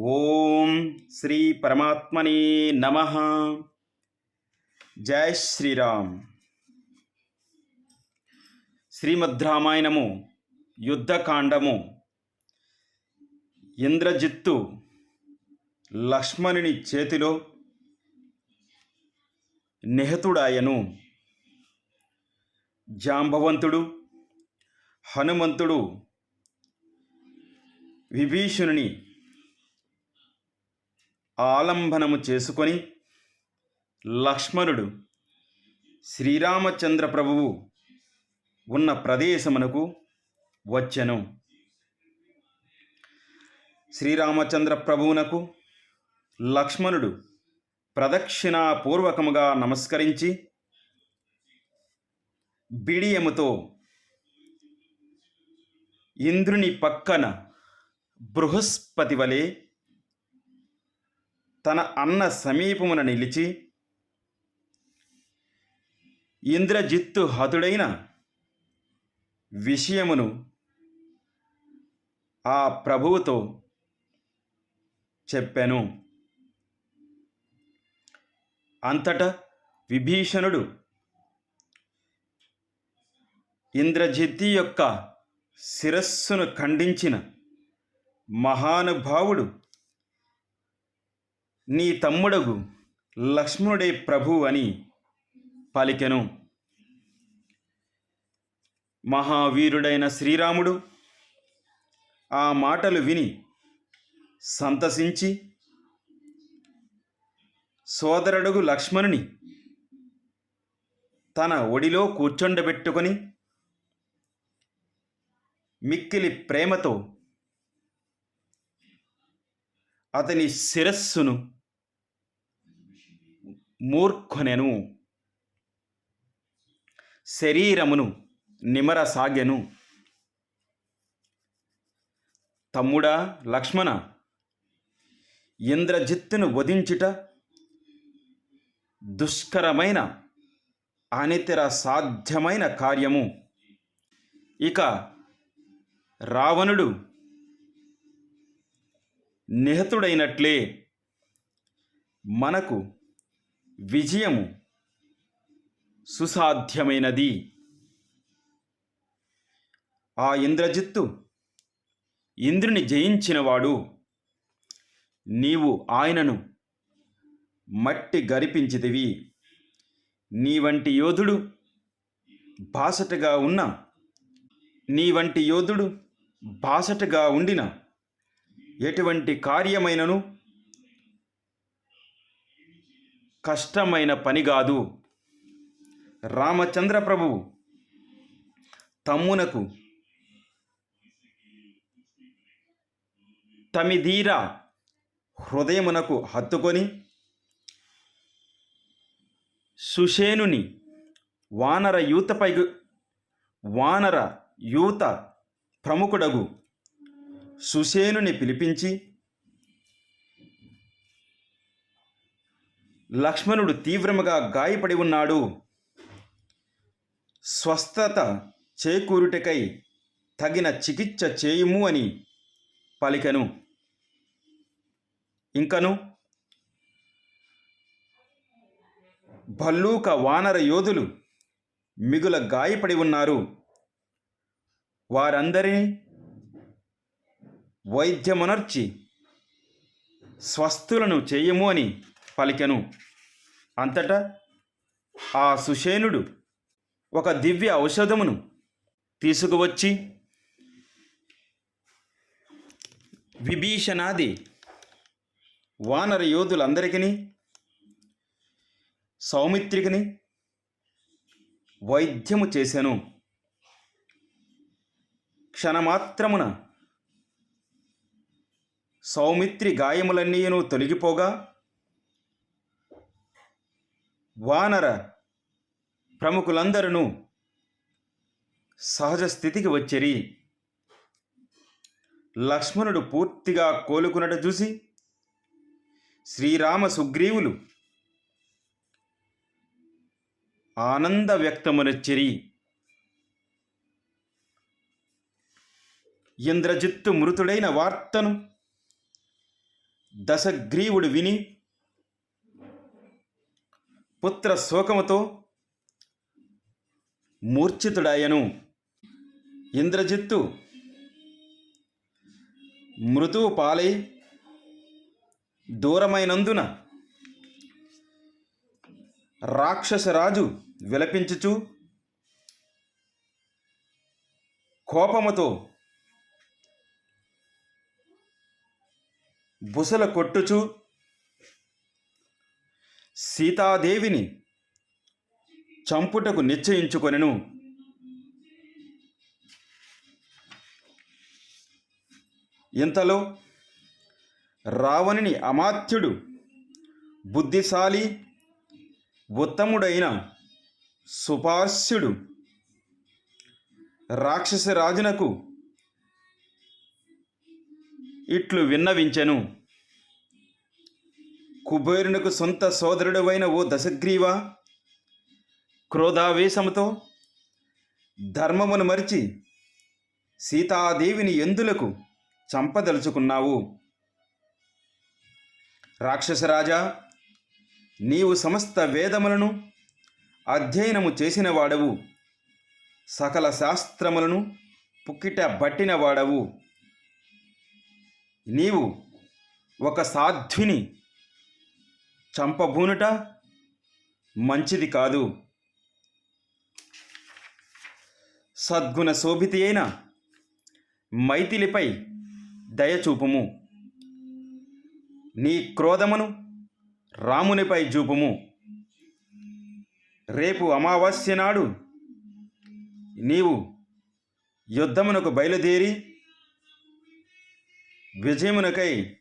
ఓం శ్రీ పరమాత్మనే నమ. జై శ్రీరామ్. శ్రీమద్ రామాయణము యుద్ధకాండము ఇంద్రజిత్తు లక్ష్మణుని చేతిలో నిహతుడాయను. జాంబవంతుడు హనుమంతుడు విభీషణుని ఆలంబనము చేసుకొని లక్ష్మణుడు శ్రీరామచంద్ర ప్రభువు ఉన్న ప్రదేశమునకు వచ్చెను. శ్రీరామచంద్ర ప్రభువునకు లక్ష్మణుడు ప్రదక్షిణాపూర్వకముగా నమస్కరించి బిడియముతో ఇంద్రుని పక్కన బృహస్పతి వలె తన అన్న సమీపమున నిలిచి ఇంద్రజిత్తు హతుడైన విషయమును ఆ ప్రభువుతో చెప్పాను. అంతటా విభీషణుడు ఇంద్రజిత్తి యొక్క శిరస్సును ఖండించిన మహానుభావుడు నీ తమ్ముడగు లక్ష్మణుడే ప్రభు అని పలికెను. మహావీరుడైన శ్రీరాముడు ఆ మాటలు విని సంతసించి సోదరుడుగు లక్ష్మణుని తన ఒడిలో కూర్చుండబెట్టుకొని మిక్కిలి ప్రేమతో అతని శిరస్సును మూర్ఖునెను. శరీరమును నిమరసాగెను. తమ్ముడా లక్ష్మణ ఇంద్రజిత్తును వధించుట దుష్కరమైన అనితర సాధ్యమైన కార్యము. ఇక రావణుడు నిహతుడైనట్లే మనకు విజయము సుసాధ్యమైనది. ఆ ఇంద్రజిత్తు ఇంద్రుని జయించినవాడు. నీవు ఆయనను మట్టి గరిపించితివి. నీ వంటి యోధుడు బాసటగా ఉన్న నీ వంటి యోధుడు బాసటగా ఉండిన ఎటువంటి కార్యమైనను కష్టమైన పని కాదు. రామచంద్ర ప్రభువు తమ్మునకు తమిధీర హృదయమునకు హత్తుకొని సుషేనుని వానర యూతపై వానర యూత ప్రముఖుడగు సుషేనుని పిలిపించి లక్ష్మణుడు తీవ్రముగా గాయపడి ఉన్నాడు. స్వస్థత చేకూరుటకై తగిన చికిత్స చేయుము అని పలికను. ఇంకను భల్లూక వానర యోధులు మిగుల గాయపడి ఉన్నారు. వారందరినీ వైద్యమునర్చి స్వస్థులను చేయము అని పలికెను. అంతటా ఆ సుషేనుడు ఒక దివ్య ఔషధమును తీసుకువచ్చి విభీషణాది వానర యోధులందరికీ సౌమిత్రికిని వైద్యము చేశాను క్షణమాత్రమున సౌమిత్రి గాయములన్నీను తొలగిపోగా వానర ప్రముఖులందరూ సహజ స్థితికి వచ్చిరి. లక్ష్మణుడు పూర్తిగా కోలుకున్నట చూసి శ్రీరామ సుగ్రీవులు ఆనంద వ్యక్తమునచ్చిరి. ఇంద్రజిత్తు మృతుడైన వార్తను దశగ్రీవుడు విని పుత్ర శోకముతో మూర్ఛితుడాయను ఇంద్రజిత్తు మృతువు పాలై దూరమైనందున రాక్షసరాజు విలపించుచు కోపముతో బుసల కొట్టుచు సీతాదేవిని చంపుటకు నిశ్చయించుకొనెను. ఇంతలో రావణుని అమాత్యుడు బుద్ధిశాలి ఉత్తముడైన సుపాస్యుడు రాక్షసరాజునకు ఇట్లు విన్నవించెను. కుబేరునకు సొంత సోదరుడవైన ఓ దశగ్రీవ క్రోధావేశముతో ధర్మమును మరిచి సీతాదేవిని ఎందులకు చంపదలుచుకున్నావు? రాక్షసరాజా నీవు సమస్త వేదములను అధ్యయనము చేసినవాడవు. సకల శాస్త్రములను పుక్కిట బట్టినవాడవు. నీవు ఒక సాధ్విని చంపబూనుట మంచిది కాదు. సద్గుణ శోభితి అయిన మైథిలిపై దయచూపుము నీ క్రోధమును రామునిపై చూపుము రేపు అమావాస్య నాడు నీవు యుద్ధమునకు బయలుదేరి విజయమునకై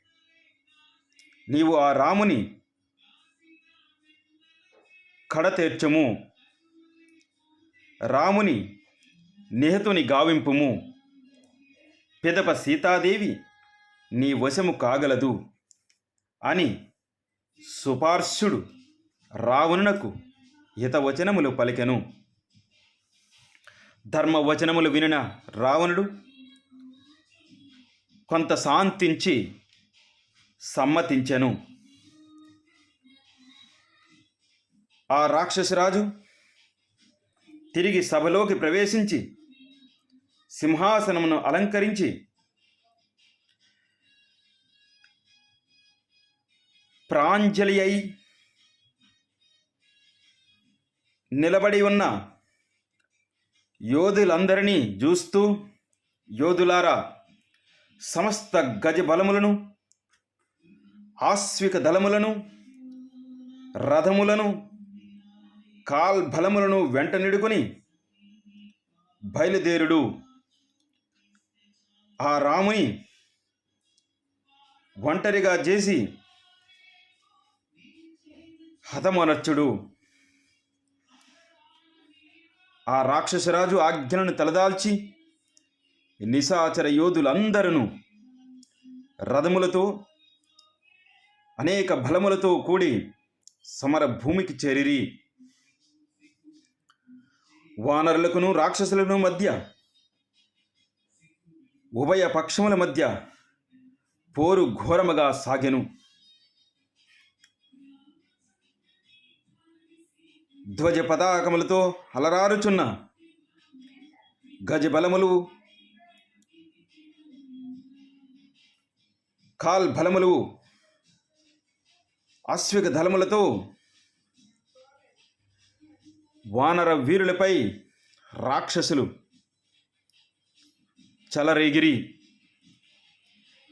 నీవు ఆ రాముని కడతీర్చము. రాముని నిహతుని గావింపుము. పిదప సీతాదేవి నీ వశము కాగలదు అని సుపార్శుడు రావణునకు హితవచనములు పలికెను. ధర్మవచనములు వినిన రావణుడు కొంత శాంతించి సమ్మతించెను. ఆ రాక్షసరాజు తిరిగి సభలోకి ప్రవేశించి సింహాసనమును అలంకరించి ప్రాంజలి అయి నిలబడి ఉన్న యోధులందరినీ చూస్తూ యోధులారా సమస్త గజ బలములను ఆశ్విక దళములను రథములను కాల్బలములను వెంట నిడుకొని బయలుదేరుడు. ఆ రాముని ఒంటరిగా చేసి హతమనర్చుడు. ఆ రాక్షసరాజు ఆజ్ఞలను తలదాల్చి నిశాచర యోధులందరూ రథములతో అనేక బలములతో కూడి సమర భూమికి చేరిరి. వానరులకును రాక్షసులను మధ్య ఉభయ పక్షముల మధ్య పోరు ఘోరముగా సాగెను. ధ్వజ పతాకములతో అలరారుచున్న గజబలములు కాల్ బలములు అశ్విక దళములతో వానర వీరులపై రాక్షసులు చలరేగిరి.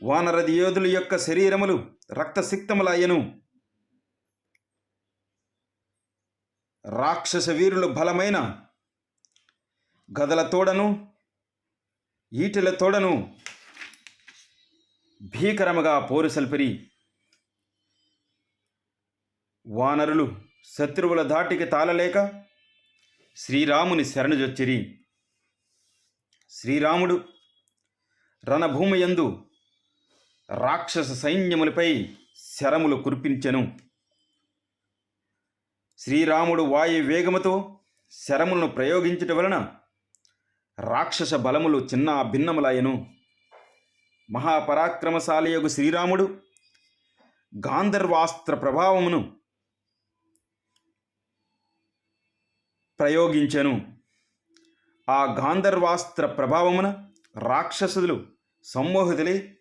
వానరది యోధుల యొక్క శరీరములు రక్తసిక్తములయ్యను. రాక్షస వీరులు బలమైన గదల తోడను ఈటెల తోడను భీకరముగా పోరు సల్పిరి. వానరులు శత్రువుల ధాటికి తాళలేక శ్రీరాముని శరణుజొచ్చిరి శ్రీరాముడు రణభూమయందు రాక్షస సైన్యములపై శరములు కురిపించెను. శ్రీరాముడు వాయు వేగముతో శరములను ప్రయోగించట వలన రాక్షస బలములు చిన్న భిన్నములాయను. మహాపరాక్రమశాలియగు శ్రీరాముడు గాంధర్వాస్త్ర ప్రభావమును ప్రయోగించెను. ఆ గాంధర్వాస్త్ర ప్రభావమున రాక్షసులు సమ్మోహితులై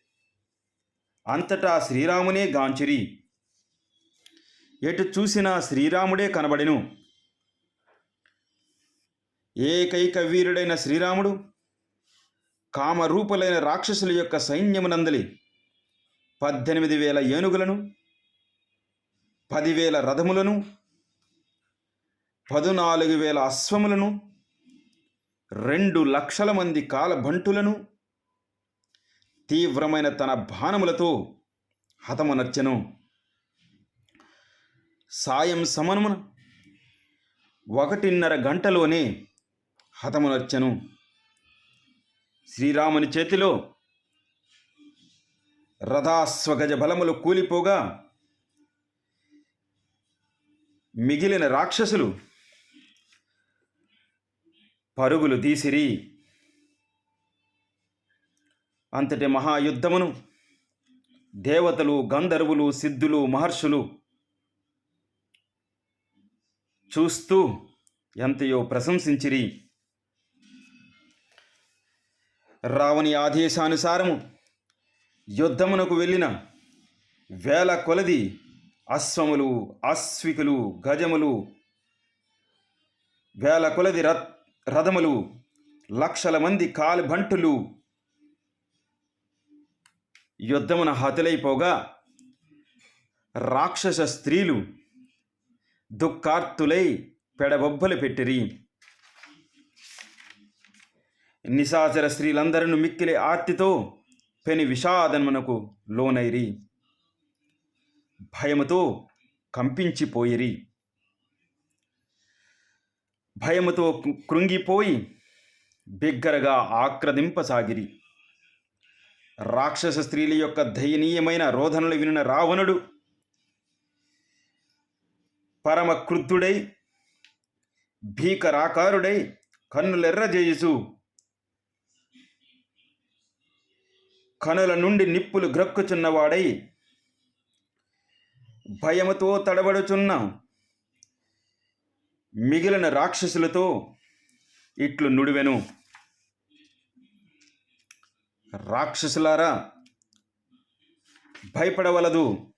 అంతటా శ్రీరామునే గాంచిరి. ఎటు చూసినా శ్రీరాముడే కనబడెను. ఏకైక వీరుడైన శ్రీరాముడు కామరూపులైన రాక్షసుల యొక్క సైన్యమునందలి. పద్దెనిమిది వేల ఏనుగులను పదివేల రథములను పదునాలుగు వేల అశ్వములను రెండు లక్షల మంది కాలభంటులను తీవ్రమైన తన బాణములతో హతమునర్చెను. సాయం సమనమున ఒకటిన్నర గంటలోనే హతమునర్చెను. శ్రీరాముని చేతిలో రథాస్వగజ బలములు కూలిపోగా మిగిలిన రాక్షసులు పరుగులు తీసిరి. అంతటి మహాయుద్ధమును దేవతలు గంధర్వులు సిద్ధులు మహర్షులు చూస్తూ ఎంతయో ప్రశంసించిరి. రావణి ఆదేశానుసారము యుద్ధమునకు వెళ్ళిన వేల కొలది అశ్వములు అశ్వికులు గజములు వేల కొలది రత్ రథములు లక్షల మంది కాలిబంటులు. యుద్ధమున హతులైపోగా రాక్షస స్త్రీలు దుఃఖార్తులై పెడబొబ్బలు పెట్టిరి. నిశాచర స్త్రీలందరూ మిక్కిలి ఆర్తితో పెని విషాదమునకు లోనైరి. భయముతో కంపించిపోయిరి. భయముతో కృంగిపోయి బిగ్గరగా ఆక్రదింపసాగిరి. రాక్షస స్త్రీల యొక్క దయనీయమైన రోధనలు వినిన రావణుడు పరమ క్రుద్ధుడై భీకరాకారుడై కన్నులెర్రజేయుసు కనుల నుండి నిప్పులు గ్రక్కుచున్నవాడై భయముతో తడబడుచున్న మిగిలిన రాక్షసులతో ఇట్లు నుడివెను. రాక్షసులారా భయపడవలదు.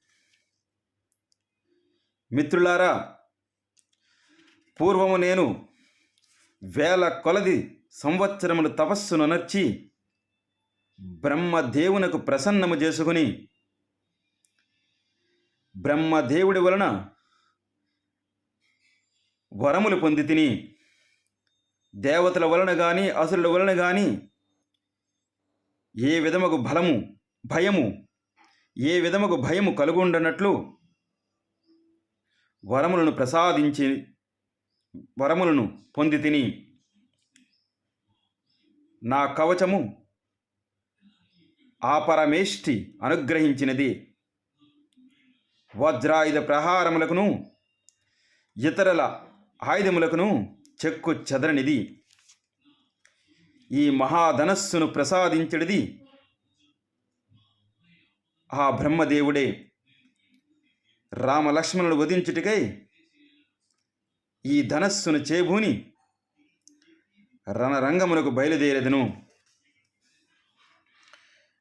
మిత్రులారా పూర్వము నేను వేల కొలది సంవత్సరములు తపస్సును నర్చి బ్రహ్మదేవునకు ప్రసన్నము చేసుకుని బ్రహ్మదేవుడి వలన వరములు పొంది తిని దేవతల వలన కానీ అసురుల వలన కానీ ఏ విధముకు బలము భయము ఏ విధముకు భయము కలుగుండనట్లు వరములను ప్రసాదించి వరములను పొంది తిని నా కవచము ఆ పరమేష్టి అనుగ్రహించినది. వజ్రాయుధ ప్రహారములకును ఇతరుల ఆయుధములకును చెక్కు చెదరనిది. ఈ మహాధనస్సును ప్రసాదించడిది ఆ బ్రహ్మదేవుడే. రామలక్ష్మణులు వధించుటికై ఈ ధనస్సును చేబూని రణరంగమునకు బయలుదేరేదను.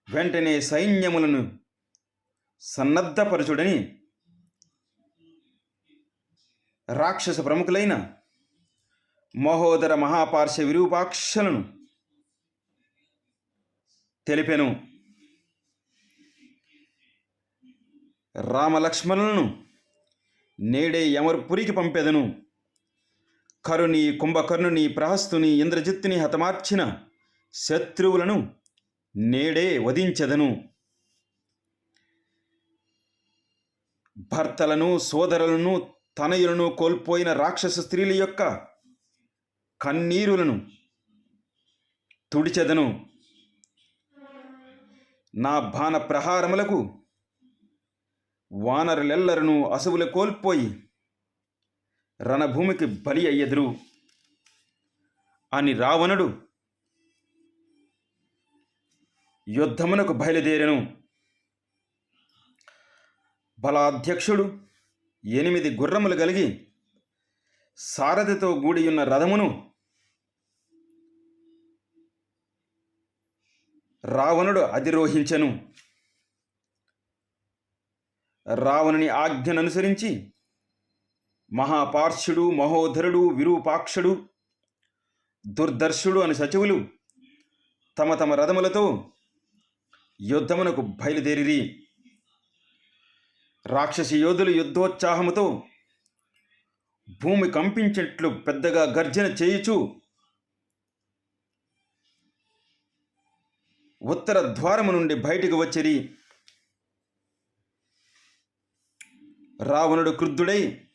వెంటనే సైన్యములను సన్నద్ధపరచుడని రాక్షస ప్రముఖులైన మహోదర మహాపార్శ్వ విరూపాక్షలను తెలిపెను. రామలక్ష్మణులను నేడే యమర్పురికి పంపెదను. కరుని కుంభకర్ణుని ప్రహస్తుని ఇంద్రజిత్తుని హతమార్చిన శత్రువులను నేడే వధించెదను. భర్తలను సోదరులను తనయులను కోల్పోయిన రాక్షస స్త్రీల యొక్క కన్నీరులను తుడిచెదను. నా బాణ ప్రహారములకు వానరులెల్లరను అసువులు కోల్పోయి రణభూమికి బలి అయ్యెదురు. అని రావణుడు యుద్ధమునకు బయలుదేరెను. బలాధ్యక్షుడు ఎనిమిది గుర్రములు కలిగి సారథితో గూడియున్న రథమును రావణుడు అధిరోహించెను. రావణుని ఆజ్ఞననుసరించి మహాపార్షుడు మహోధరుడు విరూపాక్షుడు దుర్దర్శుడు అని సచివులు తమ తమ రథములతో యుద్ధమునకు బయలుదేరిరి. రాక్షసి యోధులు యుద్ధోత్సాహముతో భూమి కంపించేట్లు పెద్దగా గర్జన చేయుచు ఉత్తర ద్వారము నుండి బయటికి వచ్చిరి. రావణుడు క్రుద్ధుడై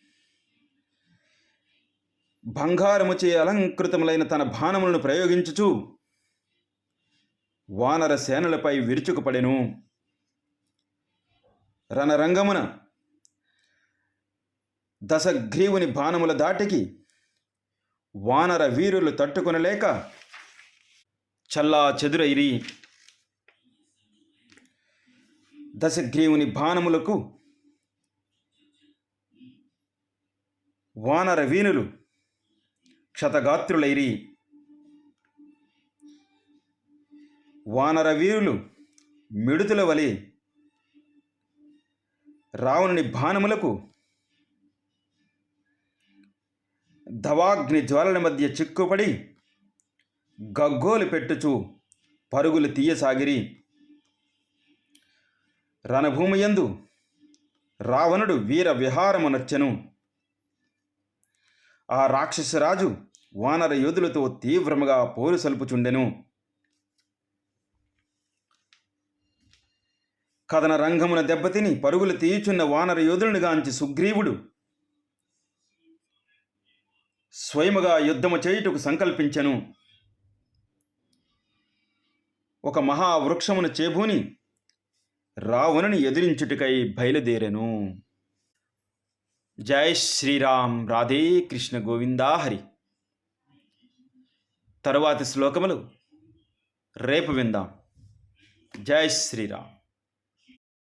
బంగారముచే అలంకృతములైన తన బాణములను ప్రయోగించుచు వానర సేనలపై విరుచుకుపడెను. రణరంగమున దశగ్రీవుని బాణముల దాటికి వానర వీరులు తట్టుకొనలేక చల్లా చెదురైరి దశగ్రీవుని బాణములకు వానర వీనులు క్షతగాత్రులైరి. వానర వీరులు మిడుతుల వలె రావణుని బాణములకు దవాగ్ని జ్వాలల మధ్య చిక్కుపడి గగ్గోలు పెట్టుచు పరుగులు తీయసాగిరి. రణభూమియందు రావణుడు వీర విహారము నచ్చెను ఆ రాక్షసరాజు వానర యోధులతో తీవ్రముగా పోరు సలుపుచుండెను. కథన రంగమున దెబ్బతిని పరుగులు తీయుచున్న వానర యోధులను గాంచి సుగ్రీవుడు స్వయముగా యుద్ధము చేయుటకు సంకల్పించెను. ఒక మహావృక్షమును చేబూని రావణుని ఎదిరించుటకై బయలుదేరెను. జై శ్రీరామ్ రాధే కృష్ణ గోవిందా హరి. తరువాతి శ్లోకములు రేపు విందాం. జై శ్రీరామ్.